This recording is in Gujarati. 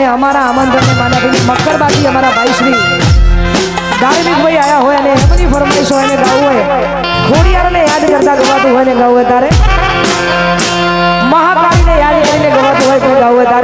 અને અમારા આમંત્રણને માન્યા પછી અમારા ભાઈ શ્રી ધાર્મિકભાઈ આવ્યા હોય અને એમની ફરમાઈશ હોય અને ગાવું હોય. ખોડિયારને યાદ કરતા ગવાતું હોય ને ગાવું હોય તારે? મહાકાળીને યાદ કરીને ગવાતું હોય તો ગાવું તારે?